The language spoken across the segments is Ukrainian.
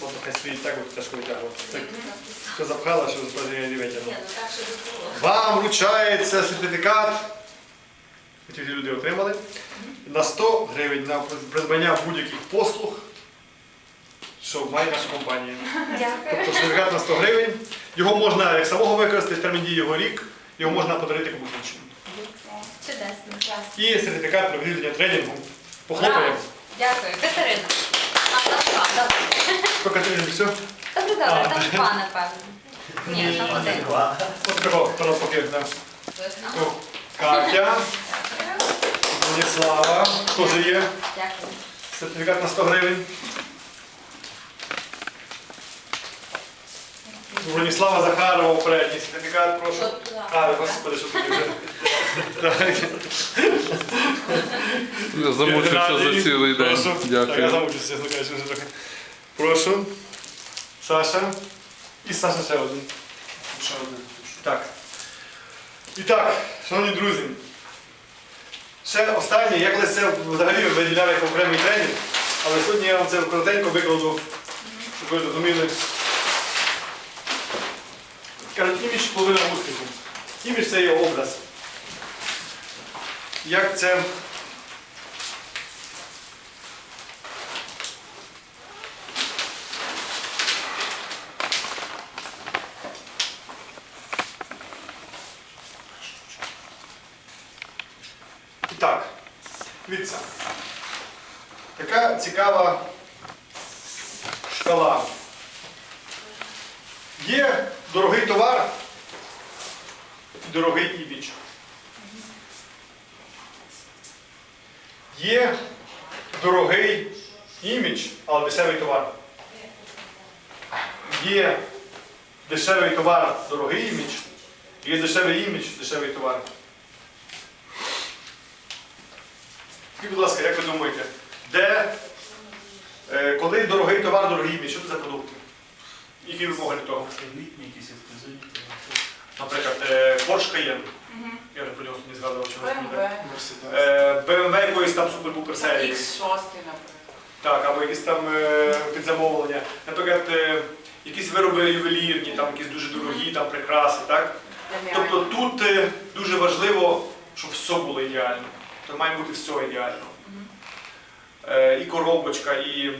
Бо хай стоїть так, от тяжко витягувати. Так, Все запхала, що справді не витягнула. Ну. Вам вручається сертифікат, ці люди отримали, на 100 гривень на придбання будь-яких послуг, що має наша компанія. Тобто сертифікат на 100 гривень. Його можна як самого використати, термін дії його рік, його можна подарити комусь іншому. Чудесно, класно. І сертифікат про відвідування тренінгу. Похлопаємо. Дякую. Катерина. А, Хто Катерина, все? Добре, добре, там два, напевно. Ні, там один. От такого, хто нас. Да. Катя, Владислава, теж є. Дякую. Сертифікат на 100 гривень. Броніслава Захарова, передній сертифікат, прошу. От туди. А, господи, що таке вже. Так. Я замучився за цілий день. прошу. Так, я Дякую. замучився, чесно кажучи, вже трохи. Прошу. Саша. І Саша ще один. Ще один. Так. І так, шановні друзі, ще останнє, я колись це взагалі виділяв як окремий тренінг, але сьогодні я вам це коротенько викладу, щоб ви розуміли. Кажуть, імідж половина успіху. Імідж це є образ. Як це. І так, дивіться. Така цікава шкала. Є дорогий товар і дорогий імідж. Є дорогий імідж, але дешевий товар. Є дешевий товар, дорогий імідж. Є дешевий імідж, дешевий товар. Скажіть, будь ласка, як ви думаєте, де, коли дорогий товар, дорогий імідж, що це за продукти? Які вимоги до того? Елітні якісь. Наприклад, е, Porsche Cayenne. Я вже про нього не згадував, чому BMW. Мерседес. Е, BMW якоїсь там супер-пупер серії. X6, наприклад. Так, або якісь там е, підзамовлення. Наприклад, е, якісь вироби ювелірні, там якісь дуже дорогі, там прикраси, так? Тобто тут е, дуже важливо, щоб все було ідеально. То має бути все ідеально. Е, і коробочка, і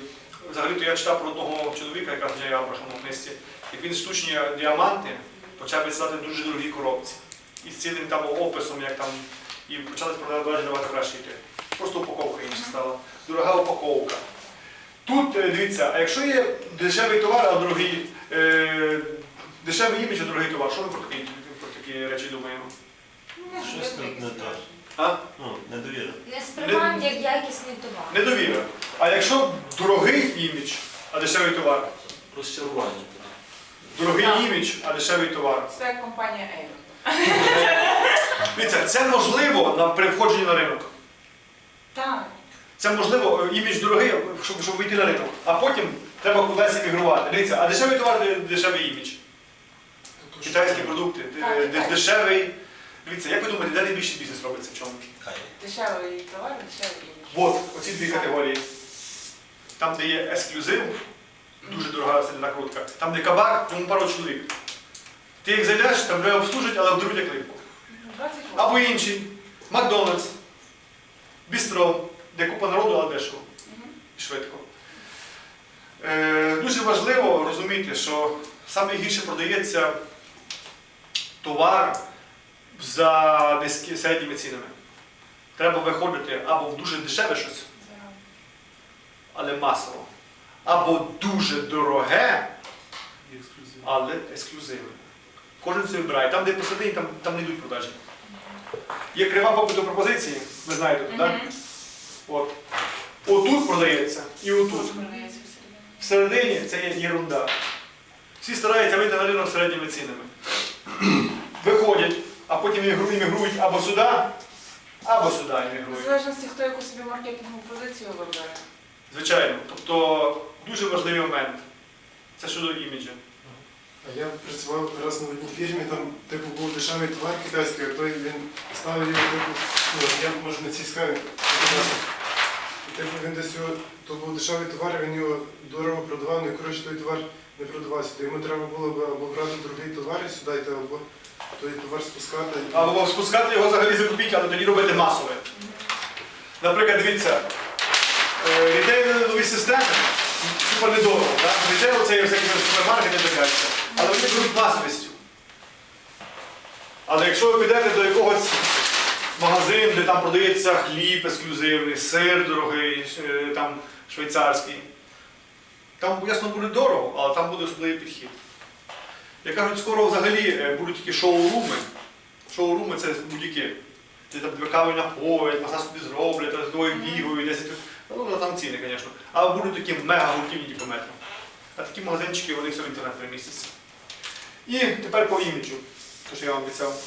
взагалі-то я читав про одного чоловіка, якраз Джей Абрахам у книжці, як він штучні діаманти почав відсилати дуже дорогі коробці. І з цілим там описом, як там, і почали продавати набагато краще йти. Просто упаковка інша стала. Дорога упаковка. Тут, е, дивіться, а якщо є дешевий товар, а дорогий, е, дешевий імідж, а дорогий товар, що ми про такі, про такі речі думаємо? Щось тут не так. А? Ну, недовіра. Не сприймаємо як якісний товар. Недовіра. А якщо дорогий імідж, а дешевий товар? Розчарування. Дорогий Так. імідж, а дешевий товар. Це компанія Avon. Дивіться, це можливо на при входженні на ринок. Так. Це можливо, е, імідж дорогий, щоб, щоб вийти на ринок. А потім треба кудись емігрувати. Дивіться, а дешевий товар де- дешевий імідж. Китайські продукти, де- Так, де- так. дешевий. Дивіться, як ви думаєте, де найбільший бізнес робиться в чому? Дешевий товар, дешевий. От, оці дві категорії. Там, де є ексклюзив, дуже дорога сильна накрутка. Там, де кабак, тому пару чоловік. Ти як зайдеш, там тебе обслужать, але вдаруть як липку. 20 років. Або інший. Макдональдс, бістро, де купа народу, але дешево. Мгм. І швидко. Е, дуже важливо розуміти, що найгірше продається товар за низькі середніми цінами. Треба виходити або в дуже дешеве щось, але масово. Або дуже дороге, але ексклюзивне. Кожен це вибирає. Там, де посередині, там, там не йдуть продажі. Є крива попиту пропозиції, ви знаєте, тут, так? От. Отут продається і отут. Всередині. Всередині це є єрунда. Всі стараються вийти на ринок середніми цінами. Виходять, а потім іммігру- іммігрують або сюди, або сюди іммігрують. В залежності, хто яку собі маркетингову позицію вибере. Звичайно. Тобто дуже важливий момент. Це щодо іміджа. А я працював раз на одній фірмі, там типу був дешевий товар китайський, а той він ставив його типу, ну, я може на цій схемі. типу він десь його, то був дешевий товар, він його дорого продавав, ну і коротше той товар не продавався. То йому треба було б або брати другий товар і сюди йти, або той товар спускати. Або спускати його взагалі за копійки, але тоді робити масове. Наприклад, дивіться, е, рітейлові системи супер недорого. Рітейл це є всякі супермаркети і. Але вони беруть масовістю. Але якщо ви підете до якогось магазину, де там продається хліб ексклюзивний, сир дорогий, е, там швейцарський, там ясно буде дорого, але там буде особливий підхід. Як кажуть, скоро взагалі е, будуть такі шоу-руми. Шоу-руми це будь-які. Де там кави напоять, масаж тобі зроблять, з тобою бігають, 10 Ну, там ціни, звісно. А будуть такі мега гуртівні по метру. А такі магазинчики, вони все в інтернет перемістяться. І тепер по іміджу, то що я вам обіцяв.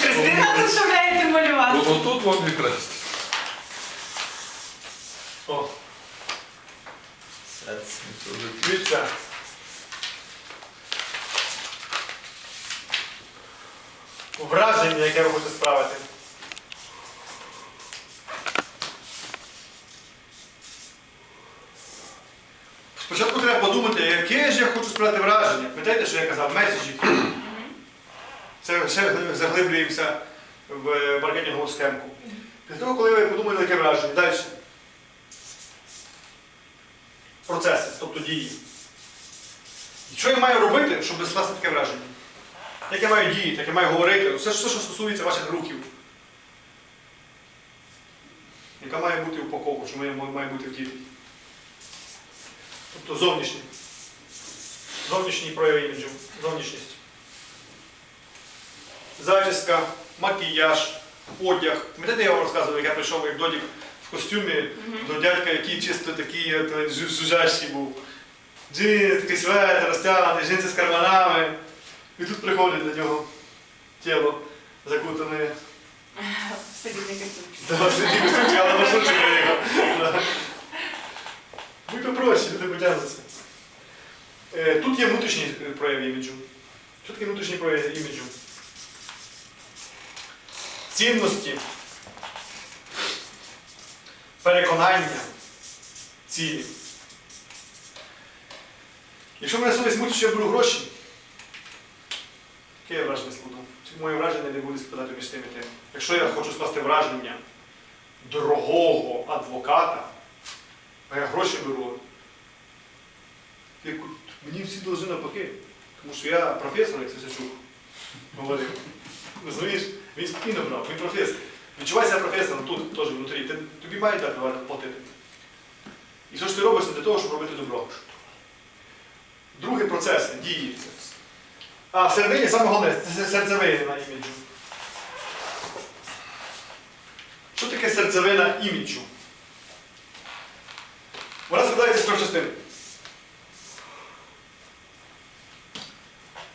Христина заставляєте малювати. Отут вам якраз. Дивіться. Враження, яке ви хочете справити. Спочатку треба подумати, яке ж я хочу справити враження. Пам'ятаєте, що я казав, меседжі. Це ще заглиблюємося в маркетингову схемку. Після того, коли ви подумали, яке враження, далі. Процеси, тобто дії. І Що я маю робити, щоб скласти таке враження? Як я маю діяти, як я маю говорити, все, все, що стосується ваших рухів. Яка має бути упаковка, що має, має бути в тілі. Тобто зовнішній. Зовнішній прояв іміджу, зовнішність. Зачіска, макіяж, одяг. Пам'ятаєте, я вам розказував, як я прийшов як додік в костюмі до дядька, який чисто такий жужжащий був. Джинс, такий светр, розтягнутий, джинси з карманами. І тут приходить до нього тіло закутане. Сидіть костюмчик. Сидіть костюмчик, але маршрутчик приїхав. Будь попроще, люди потягнуться. Е, Тут є внутрішній е, прояв іміджу. Що таке внутрішній прояв іміджу? Цінності, переконання, цілі. Якщо мене совість мучить, що я беру гроші, яке я враження складу? Моє враження не буде спадати між тим і тим? Якщо я хочу скласти враження дорогого адвоката, а я гроші беру, мені всі должны навпаки. Тому що я професор, як Сосячук говорив. Розумієш? Він спокійно брав, він професор. Відчувайся професором тут, теж внутрі. Тобі мають дати платити. І все, що ти робиш, це для того, щоб робити добро. Другий процес дії. А всередині саме головне, це серцевина іміджу. Що таке серцевина іміджу? Вона складається з трьох частин.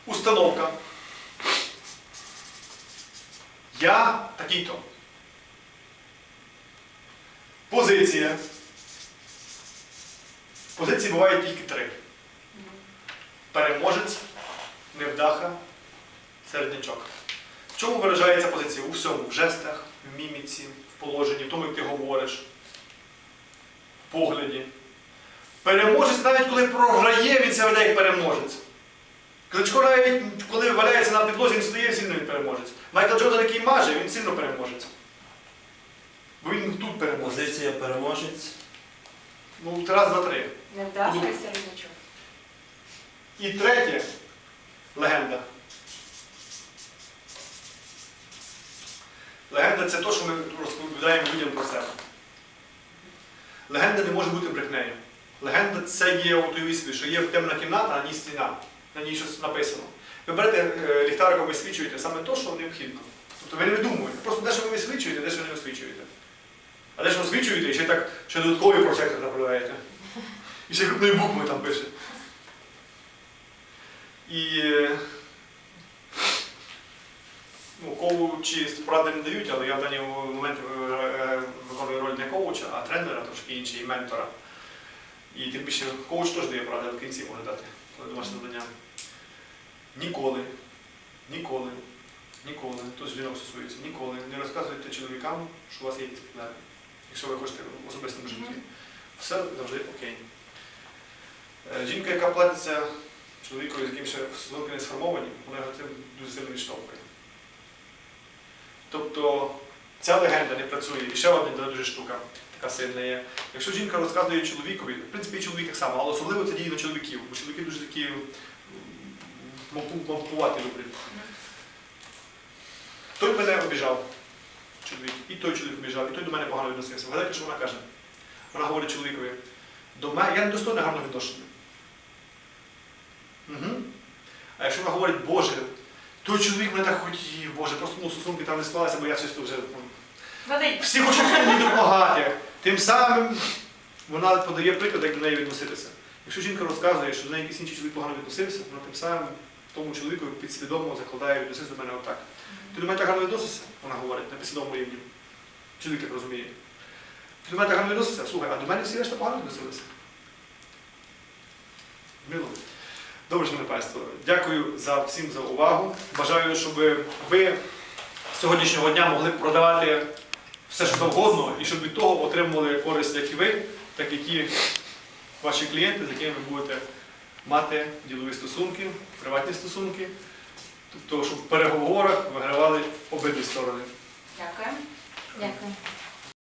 Установка. Я такий-то. Позиція. Позиції бувають тільки три. Переможець, невдаха, середнячок. В чому виражається позиція? У всьому. В жестах, в міміці, в положенні, в тому, як ти говориш, в погляді. Переможець, навіть коли програє, він себе веде як переможець. Кличко навіть, коли валяється на підлозі, він стає сильно він переможець. Майкл Джордан, який маже, він сильно переможець. Бо він тут переможець. Позиція переможець. Ну, раз, два, три. Невдаха і середнячок. І третє легенда. Легенда це те, що ми розповідаємо людям про себе. Легенда не може бути брехнею. Легенда це є от уявіть собі, що є темна кімната, а ній стіна, на ній щось написано. Ви берете е, ліхтариком висвічуєте саме те, що необхідно. Тобто ви не видумуєте. Просто дещо ви висвічуєте, дещо не висвічуєте. А дещо висвічуєте і ще так ще додатковий прожектор направляєте. І ще крупною буквою там пише. І ну, коучі поради не дають, але я в даний момент е, е, виконую роль не коуча, а тренера, трошки інший, і ментора. І тим більше коуч теж дає поради, в кінці може дати коли домашнє завдання. Ніколи ніколи, ніколи, тут жінок стосується, ніколи не розказуйте чоловікам, що у вас є якісь проблеми, якщо ви хочете в особистому житті. Все завжди окей. Е, Жінка, яка платиться чоловікові, з яким ще стосунки не сформовані, вона його дуже сильно відштовхує. Тобто ця легенда не працює. І ще одна дуже штука така сильна є. Якщо жінка розказує чоловікові, в принципі, і чоловік так само, але особливо це діє на чоловіків, бо чоловіки дуже такі м, мавпу- мавпувати люблять. Той мене обіжав, чоловік, і той чоловік обіжав, і той до мене погано відносився. Вгадайте, що вона каже? Вона говорить чоловікові, до мене я не достойна гарного відношення. Угу. А якщо вона говорить, Боже, той чоловік мене так хотів, Боже, просто ну, стосунки там не склалися, бо я чисто вже ну, всі хочуть мені допомагати. Тим самим вона подає приклад, як до неї відноситися. Якщо жінка розказує, що до неї якийсь інший чоловік погано відносився, вона тим самим тому чоловіку підсвідомо закладає відноситися до мене отак. Ти до мене так гарно відносишся, вона говорить на підсвідомому рівні. Чоловік так розуміє. Ти до мене так гарно відносишся, слухай, а до мене всі решта погано відносилися. Мило. Добре, шановне панство. Дякую за всім за увагу. Бажаю, щоб ви з сьогоднішнього дня могли продавати все, що завгодно, і щоб від того отримували користь як і ви, так і ті ваші клієнти, з якими ви будете мати ділові стосунки, приватні стосунки. Тобто, щоб в переговорах вигравали обидві сторони. Дякую. Дякую.